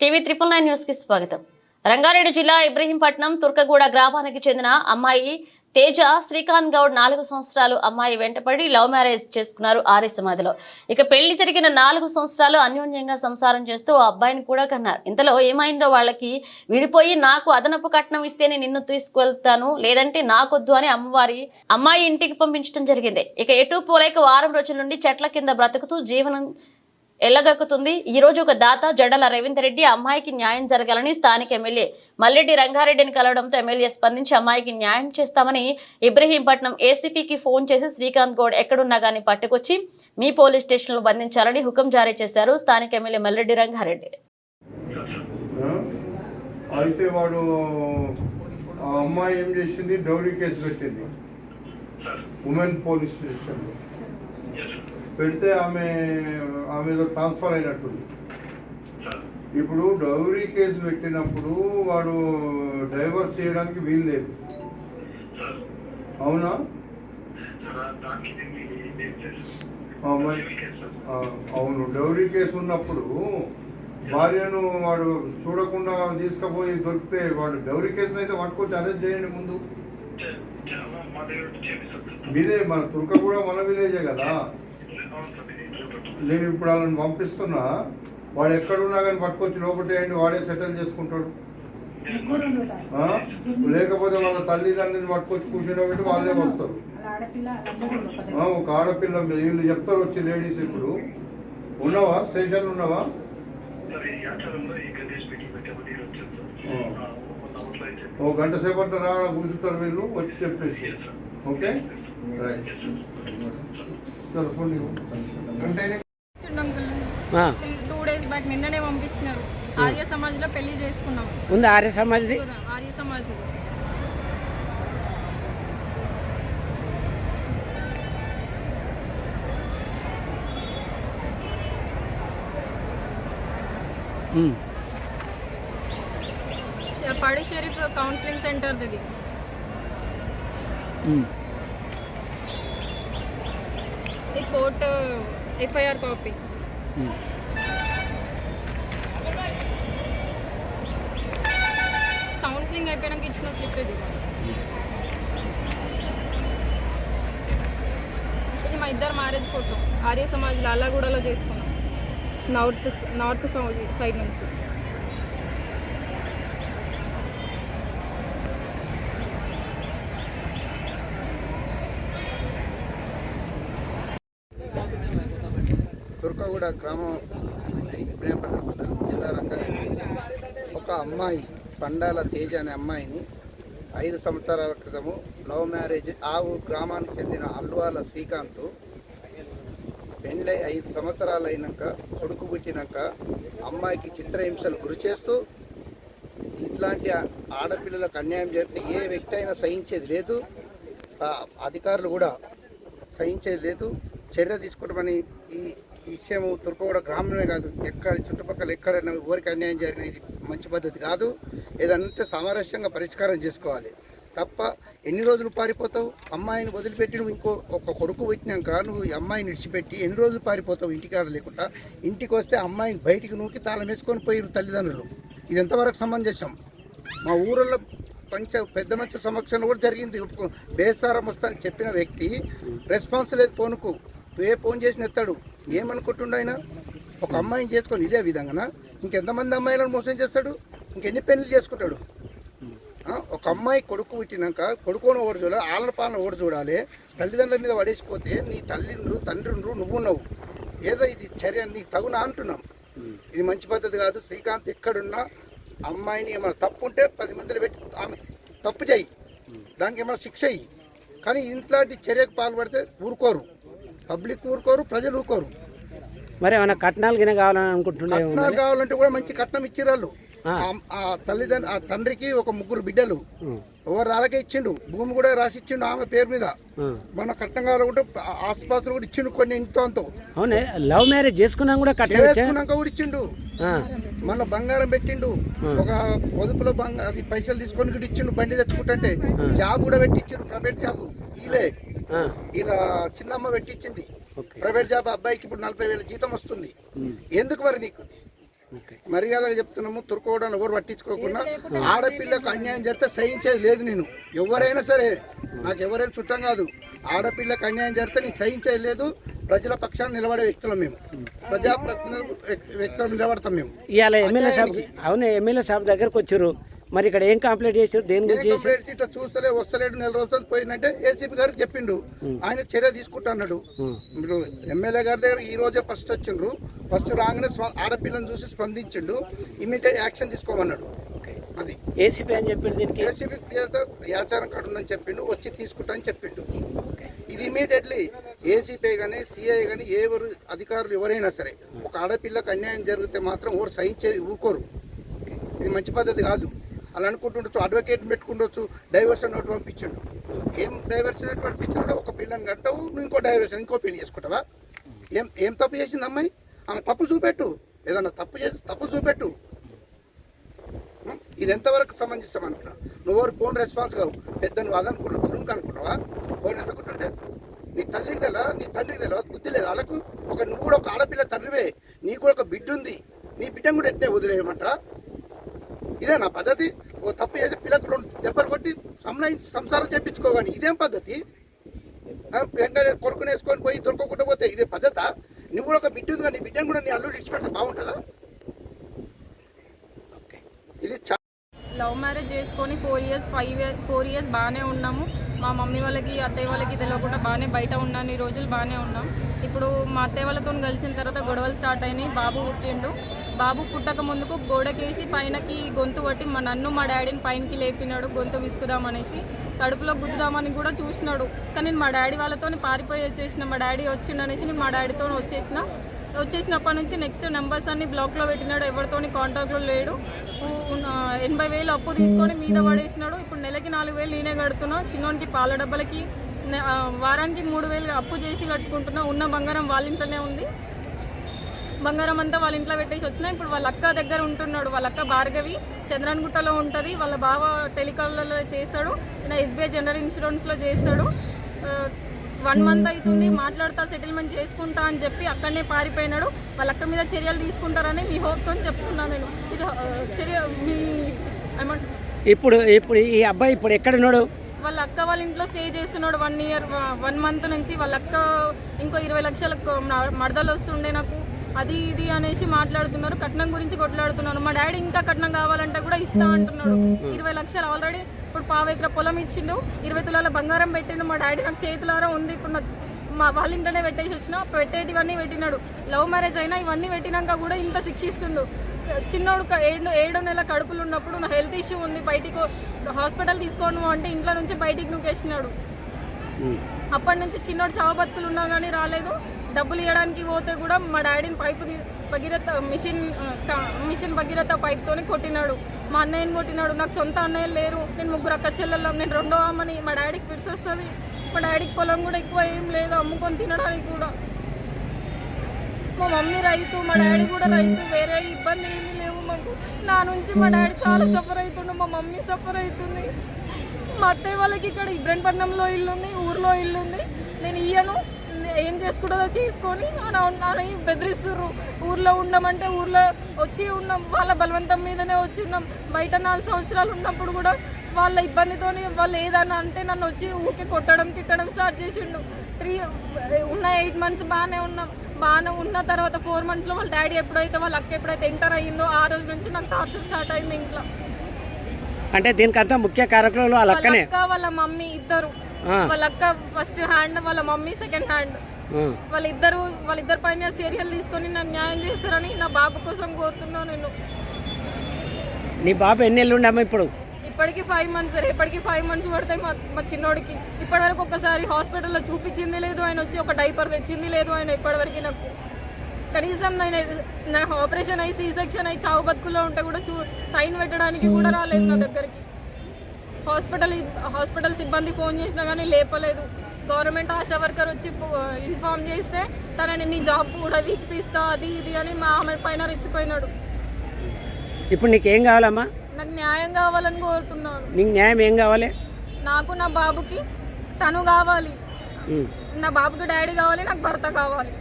TV triple nine న్యూస్కి స్వాగతం. రంగారెడ్డి జిల్లా ఇబ్రహీంపట్నం తుర్కగూడ గ్రామానికి చెందిన అమ్మాయి తేజ శ్రీకాంత్ గౌడ్ నాలుగు సంవత్సరాలు అమ్మాయి వెంటపడి లవ్ మ్యారేజ్ చేసుకున్నారు ఆర్య సమాధిలో. ఇక పెళ్ళి జరిగిన నాలుగు సంవత్సరాలు అన్యోన్యంగా సంసారం చేస్తూ ఆ అబ్బాయిని కూడా కన్నారు. ఇంతలో ఏమైందో వాళ్ళకి విడిపోయి నాకు అదనపు కట్నం ఇస్తేనే నిన్ను తీసుకువెళ్తాను లేదంటే నాకొద్దు అని అమ్మవారి అమ్మాయి ఇంటికి పంపించడం జరిగింది. ఇక ఎటు పోలేక వారం రోజుల నుండి చెట్ల కింద బ్రతుకుతూ జీవనం ఎల్లగక్కుతుంది. ఈ రోజు ఒక దాత జడల రవీందర్ రెడ్డి అమ్మాయికి న్యాయం జరగాలని స్థానిక ఎమ్మెల్యే మల్లెడ్డి రంగారెడ్డిని కలవడంతో ఎమ్మెల్యే స్పందించి అమ్మాయికి న్యాయం చేస్తామని ఇబ్రహీంపట్నం ఏసీపీకి ఫోన్ చేసి శ్రీకాంత్ గౌడ్ ఎక్కడున్నా గానీ పట్టుకొచ్చి మీ పోలీస్ స్టేషన్లో బంధించాలని హుకం జారీ చేశారు స్థానిక ఎమ్మెల్యే మల్లెడ్డి రంగారెడ్డి. అయితే వాడు ఆ అమ్మాయి ఏం చేసింది? డౌరీ కేసు పెట్టింది. ఉమెన్ పోలీస్ స్టేషన్లో. పెడితే ఆమె ఆమె ట్రాన్స్ఫర్ అయినట్టుంది. ఇప్పుడు డౌరీ కేసు పెట్టినప్పుడు వాడు డ్రైవర్ చేయడానికి వీలు లేదు. అవునా? మరి అవును. డౌరీ కేసు ఉన్నప్పుడు భార్యను వాడు చూడకుండా తీసుకుపోయి దొరికితే వాడు డౌరీ కేసును అయితే పట్టుకొచ్చి అరెస్ట్ చేయండి ముందు. మీదే మన తుర్క కూడా మన విలేజే కదా. నేను ఇప్పుడు వాళ్ళని పంపిస్తున్నా వాడు ఎక్కడున్నా కానీ పట్టుకొచ్చి లోపటేయండి వాడే సెటిల్ చేసుకుంటాడు? లేకపోతే వాళ్ళ తల్లిదండ్రుని పట్టుకొచ్చి కూర్చుండబెట్టి వాళ్ళే వస్తారు. ఒక ఆడపిల్ల వీళ్ళు చెప్తారు వచ్చి లేడీస్ ఇప్పుడు. ఉన్నావా? స్టేషన్ ఉన్నావా? ఓ గంట సేపట్లో రా కూర్చుంటారు వీళ్ళు వచ్చి చెప్పేసి. ఓకే? టూ డేస్ బ్యాక్ నిన్ననే పంపించినారు ఆర్య సమాజ్లో పెళ్ళి చేసుకున్నాం. ఉంది ఆర్య సమాజ్ది? ఆర్య సమాజ్ పడి షరీఫ్ కౌన్సిలింగ్ సెంటర్ ఇది ఉమ్. ఈ court FIR copy. Um. Counselling అయిపోయాక ఇచ్చిన స్లిప్ ఇది. ఇది మా ఇద్దరు మ్యారేజ్ ఫోటో ఆర్య సమాజ్ లాలాగూడలో చేసుకున్నాం. నార్త్ నార్త్ సైడ్ నుంచి. కూడా గ్రామం ప్రేమపట్ల జిల్లా రంగారెడ్డి. ఒక అమ్మాయి పండాల తేజ అనే అమ్మాయిని ఐదు సంవత్సరాల క్రితము లవ్ మ్యారేజ్ ఆవు గ్రామానికి చెందిన అల్వాల శ్రీకాంత్ పెళ్ళై ఐదు సంవత్సరాలు అయినాక కొడుకు పుట్టినాక అమ్మాయికి చిత్రహింసలు గురి చేస్తూ ఇట్లాంటి ఆడపిల్లలకు అన్యాయం జరిగితే ఏ వ్యక్తి అయినా సహించేది లేదు. అధికారులు కూడా సహించేది లేదు. చర్య తీసుకోవడమని ఈ విషయం తుర్కగూడ గ్రామమే కాదు ఎక్కడ చుట్టుపక్కల ఎక్కడైనా ఊరికి అన్యాయం జరిగిన ఇది మంచి పద్ధతి కాదు. ఏదంటే సామరస్యంగా పరిష్కారం చేసుకోవాలి. తప్ప ఎన్ని రోజులు పారిపోతావు? అమ్మాయిని వదిలిపెట్టి నువ్వు ఇంకో ఒక కొడుకు పెట్టినాక నువ్వు ఈ అమ్మాయిని విడిచిపెట్టి ఎన్ని రోజులు పారిపోతావు ఇంటికాడ లేకుండా? ఇంటికి వస్తే అమ్మాయిని బయటికి నూకి తాళం వేసుకొని పోయిరు తల్లిదండ్రులు. ఇది ఎంతవరకు సమంజసం? మా ఊళ్ళో పంచ పెద్ద మంచి సమక్షంలో కూడా జరిగింది. బేస్తారం వస్తా చెప్పిన వ్యక్తి రెస్పాన్స్ లేదు ఫోన్కు ఏ ఫోన్ చేసిన ఎత్తాడు ఏమనుకుంటుండ ఆయన? ఒక అమ్మాయిని చేసుకొని ఇదే విధంగా ఇంకెంతమంది అమ్మాయిలను మోసం చేస్తాడు? ఇంకెన్ని పెళ్ళి చేసుకుంటాడు? ఒక అమ్మాయి కొడుకు పుట్టినాక కొడుకును ఓడి చూడాలి? ఆలన పాలన ఓడి చూడాలి? తల్లిదండ్రుల మీద పడేసిపోతే నీ తల్లిండ్రు తండ్రిండ్రు నువ్వున్నావు ఏదో ఇది చర్య నీకు తగునా అంటున్నాం. ఇది మంచి పద్ధతి కాదు. శ్రీకాంత్ ఎక్కడున్నా అమ్మాయిని ఏమైనా తప్పు ఉంటే పది మందిలో పెట్టి ఆమె తప్పు చేయి. దానికి ఏమైనా శిక్ష అయ్యి కానీ ఇంట్లాంటి చర్యకు పాల్పడితే ఊరుకోరు. పబ్లిక్ ఊరుకోరు ప్రజలు ఊరుకోరు. మరి ఏమైనా కట్నాలు గిన కావాలని అనుకుంటుండే కట్నాలు కావాలంటే కూడా మంచి కట్నం ఇచ్చిరాళ్ళు ఆ. ఆ- ఆ తండ్రికి ఒక ముగ్గురు బిడ్డలు. ఎవరు అలాగే ఇచ్చిండు. భూమి కూడా రాసి ఇచ్చిండు ఆమె పేరు మీద. మన కట్నం కావాలంటే ఆసుపత్రులు కూడా ఇచ్చిండు కొన్ని ఇంతో అంతో. అవునే లవ్ మ్యారేజ్ చేసుకున్నా కూడా చేసుకున్నాక కూడా ఇచ్చిండు. మళ్ళీ బంగారం పెట్టిండు. ఒక పొదుపులో బంగారం అది పైసలు తీసుకొని కూడా ఇచ్చిండు బండి తెచ్చుకుంటే జాబ్ కూడా పెట్టి ఇచ్చిండు ప్రైవేట్ జాబ్. ఈలే ఆ, ఇలా చిన్నమ్మ పెట్టించింది. ప్రైవేట్ జాబ్ అబ్బాయికి ఇప్పుడు నలభై వేల జీతం వస్తుంది. ఎందుకు మరి నీకు? మర్యాదగా చెప్తున్నాము తురుకోవడం ఎవరు పట్టించుకోకుండా ఆడపిల్లకు అన్యాయం జరిగితే సహించేది లేదు నేను. ఎవరైనా సరే నాకు ఎవరైనా చుట్టం కాదు. ఆడపిల్లకు అన్యాయం జరిగితే నేను సహించేది లేదు. ప్రజల పక్షాన్ని నిలబడే వ్యక్తులం మేము. ప్రజాప్రతినిధులు వ్యక్తులు నిలబడతాం మేము. ఇవాళ ఎమ్మెల్యే సాబ్ అవును ఎమ్మెల్యే సాబ్ దగ్గరకు వచ్చారు. మరి ఇక్కడ ఏం కంప్లైంట్ చేశారు? దేని గురించి ఇట్లా చూస్తలే వస్తలేడు నెల రోజులు పోయిందంటే ఏసీపీ గారికి చెప్పిండు. ఆయన చర్య తీసుకుంటా అన్నాడు. మీరు ఎమ్మెల్యే గారి దగ్గర ఈ రోజే ఫస్ట్ వచ్చిండ్రు. ఫస్ట్ రాగానే ఆడపిల్లని చూసి స్పందించిండు. Immediate action తీసుకోమన్నాడు. అది. ఏసీపీ అని చెప్పారు దీనికి? ఏసీబీ యాచారం కార్డు ఉందని చెప్పిండు వచ్చి తీసుకుంటా అని చెప్పిండు. ఇది ఇమీడియట్లీ ఏసీపీ కానీ సిఐ కానీ ఎవరు అధికారులు ఎవరైనా సరే ఒక ఆడపిల్లకు అన్యాయం జరిగితే మాత్రం ఎవరు సహించేది ఊరుకోరు. ఇది మంచి పద్ధతి కాదు. అలా అనుకుంటుండొచ్చు అడ్వకేట్ పెట్టుకుండొచ్చు డైవర్షన్ నోట్ పంపించండు. ఏం డైవర్షన్ నోట్ పంపించాడు ఒక పిల్లని కట్టవు నువ్వు ఇంకో డైవర్షన్ ఇంకో పెళ్ళి చేసుకుంటావా? ఏం ఏం తప్పు చేసింది అమ్మాయి? ఆమె తప్పు చూపెట్టు. ఏదన్నా తప్పు చేసి తప్పు చూపెట్టు. ఇది ఎంతవరకు సమంజసం అనుకున్నా? నువ్వు ఫోన్ రెస్పాన్స్ కావు. పెద్ద నువ్వు అదనుకున్నావు తురుముకు అనుకున్నావా? ఫోన్ ఎత్తుకుంటుంటే నీ తల్లికి తెలా నీ తండ్రికి తెల బుద్ధి లేదు వాళ్ళకు? ఒక నువ్వు కూడా ఒక ఆడపిల్ల తండ్రివే. నీకు కూడా ఒక బిడ్డ ఉంది నీ బిడ్డను కూడా ఎట్టే వదిలేయమంటా? ఇదే నా పద్ధతి. ఓ తప్పు చేసి పిల్లకు రెండు దెబ్బలు కొట్టి సంలై- సంసారం చేపించుకోగాని ఇదేం పద్ధతి? ఆ, కొడుకుని వేసుకొని పోయి దొరకకుండా పోతే ఇదే పద్ధత? నువ్వు కూడా ఒక బిడ్డ ఉంది కానీ బిడ్డను కూడా నీ అల్లుడు ఇచ్చిపెడితే బాగుంటుందా? ఇది లవ్ మ్యారేజ్ చేసుకొని four years five years four years బాగానే ఉన్నాము. మా మమ్మీ వాళ్ళకి అత్తయ్య వాళ్ళకి తెలియకుండా బాగానే బయట ఉన్నాను. ఈ రోజులు బాగానే ఉన్నాం. ఇప్పుడు మా అత్తయ్య వాళ్ళతో కలిసిన తర్వాత గొడవలు స్టార్ట్ అయినాయి. బాబు పుట్టిండు. బాబు పుట్టక ముందుకు గోడకేసి పైనకి గొంతు కొట్టి మా నన్ను మా డాడీని పైనకి లేపినాడు గొంతు విసుకుదామనేసి కడుపులో గుద్దుదామని కూడా చూసినాడు. కానీ నేను మా డాడీ వాళ్ళతో పారిపోయి వచ్చేసిన మా డాడీ వచ్చిండనేసి నేను మా డాడీతో వచ్చేసిన. వచ్చేసినప్పటి నుంచి నెక్స్ట్ నెంబర్స్ అన్ని బ్లాక్లో పెట్టినాడు ఎవరితోని కాంటాక్ట్లో లేడు. ఎనభై వేలు అప్పు తీసుకొని మీద పడేసినాడు. ఇప్పుడు నెలకి నాలుగు వేలు నేనే కడుతున్నా. చిన్నోనికి పాల డబ్బలకి వారానికి మూడు వేలు అప్పు చేసి కట్టుకుంటున్నా. ఉన్న బంగారం వాళ్ళ ఇంట్లోనే ఉంది. బంగారం అంతా వాళ్ళ ఇంట్లో పెట్టేసి వచ్చినా ఇప్పుడు వాళ్ళ అక్క దగ్గర ఉంటున్నాడు. వాళ్ళ అక్క భార్గవి చంద్రన్గుట్టలో ఉంటుంది. వాళ్ళ బావ టెలికాలలో చేస్తాడు. ఎస్బీఐ జనరల్ ఇన్సూరెన్స్లో చేస్తాడు. వన్ మంత్ అవుతుంది. మాట్లాడుతా సెటిల్మెంట్ చేసుకుంటా అని చెప్పి అక్కడనే పారిపోయినాడు. వాళ్ళ అక్క మీద చర్యలు తీసుకుంటారని మీ హోప్తో చెప్తున్నాను నేను. ఇది చర్య మీ ఏమంటారు ఇప్పుడు ఇప్పుడు ఈ అబ్బాయి ఇప్పుడు ఎక్కడున్నాడు? వాళ్ళ అక్క వాళ్ళ ఇంట్లో స్టే చేస్తున్నాడు వన్ ఇయర్ వన్ మంత్ నుంచి. వాళ్ళ అక్క ఇంకో ఇరవై లక్షలకు నా- మడదలు వస్తుండే నాకు. అది ఇది అనేసి మాట్లాడుతున్నారు కట్నం గురించి కొట్లాడుతున్నారు. మా డాడీ ఇంకా కట్నం కావాలంటే కూడా ఇస్తా అంటున్నాడు. ఇరవై లక్షలు ఆల్రెడీ ఇప్పుడు పావు ఎకర పొలం ఇచ్చిండు ఇరవై తులాల బంగారం పెట్టిండు. మా డాడీ నాకు చేతులారా ఉంది. ఇప్పుడు నాకు మా వాళ్ళ ఇంట్లోనే పెట్టేసి వచ్చిన పెట్టేటివన్నీ పెట్టినాడు. లవ్ మ్యారేజ్ అయినా ఇవన్నీ పెట్టినాక కూడా ఇంత శిక్షిస్తుండు. చిన్నోడు ఏడు ఏడో నెల కడుపులు ఉన్నప్పుడు నా హెల్త్ ఇష్యూ ఉంది. బయటికి హాస్పిటల్ తీసుకోను అంటే ఇంట్లో నుంచి బయటికి నూకేసినాడు. అప్పటి నుంచి చిన్నోడు చావు బతుకులు ఉన్నా కానీ రాలేదు. డబ్బులు ఇవ్వడానికి పోతే కూడా మా డాడీని pipe Bhagiratha mission mission Bhagiratha పైప్తోనే కొట్టినాడు. మా అన్నయ్యని కొట్టినాడు. నాకు సొంత అన్నయ్యలు లేరు. నేను ముగ్గురు అక్క చెల్లెళ్ళం. నేను రెండో అమ్మని. మా డాడీకి ఫిట్స్ వస్తుంది. మా డాడీకి పొలం కూడా ఎక్కువ ఏం లేదు. అమ్ముకొని తినడానికి కూడా. మా మమ్మీ రైతు మా డాడీ కూడా రైతు. వేరే ఇబ్బంది ఏమీ లేవు మాకు. నా నుంచి మా డాడీ చాలా సఫర్ అవుతుండు మా మమ్మీ సఫర్ అవుతుంది మా అత్తయ్య వాళ్ళకి ఇక్కడ ఇబ్రహీంపట్నంలో ఇల్లు ఉంది ఊర్లో ఇల్లు ఉంది నేను ఇయ్యను. ఏం చేసుకుంటుందో చేసుకొని అని బెదిరిస్తుర్రు. ఊర్లో ఉండమంటే ఊర్లో వచ్చి ఉన్నాం. వాళ్ళ బలవంతం మీదనే వచ్చి ఉన్నాం. బయట నాలుగు సంవత్సరాలు ఉన్నప్పుడు కూడా వాళ్ళ ఇబ్బందితోని వాళ్ళు ఏదన్నా అంటే నన్ను వచ్చి ఊకే కొట్టడం తిట్టడం స్టార్ట్ చేసిండు. త్రీ ఉన్న ఎయిట్ మంత్స్ బాగానే ఉన్నాం. బాగానే ఉన్న తర్వాత ఫోర్ మంత్స్లో వాళ్ళ డాడీ ఎప్పుడైతే వాళ్ళ అక్క ఎప్పుడైతే ఎంటర్ అయ్యిందో ఆ రోజు నుంచి నాకు టార్చర్ స్టార్ట్ అయింది ఇంట్లో. అంటే దీనికంతా ముఖ్య కారకులు వాళ్ళ అక్కనే? అక్క వాళ్ళ మమ్మీ ఇద్దరు. వాళ్ళ అక్క ఫస్ట్ హ్యాండ్ వాళ్ళ మమ్మీ సెకండ్ హ్యాండ్. వాళ్ళిద్దరు వాళ్ళిద్దరి పైన చర్యలు తీసుకొని నాకు న్యాయం చేస్తారని నా బాబు కోసం కోరుతున్నాను నేను. నీ బాబు ఎన్ని నెలలు ఉండమ్మా ఇప్పుడు? ఇప్పటికి ఫైవ్ మంత్స్ రేపటికి ఫైవ్ మంత్స్ పడతాయి మా మా చిన్నోడికి. ఇప్పటివరకు ఒక్కసారి హాస్పిటల్లో చూపించింది లేదు ఆయన వచ్చి ఒక డైపర్ తెచ్చింది లేదు ఆయన ఇప్పటివరకు నాకు కనీసం నేను నా ఆపరేషన్ అయ్యి సీ సెక్షన్ అయ్యి చావు బతుకుల్లో ఉంటే కూడా చూ సైన్ పెట్టడానికి కూడా రాలేదు నా దగ్గరికి. హాస్పిటల్ హాస్పిటల్ సిబ్బంది ఫోన్ చేసినా కానీ లేపలేదు. గవర్నమెంట్ ఆశా వర్కర్ వచ్చి ఇన్ఫామ్ చేస్తే తనని నీ జాబ్ కూడా వీక్పిస్తా అది ఇది అని మా ఆమె పైన రెచ్చిపోయినాడు. ఇప్పుడు నీకేం కావాలమ్మా? నాకు న్యాయం కావాలని కోరుతున్నాను. నీకు న్యాయం ఏం కావాలి? నాకు నా బాబుకి తను కావాలి. నా బాబుకి డాడీ కావాలి నాకు భర్త కావాలి.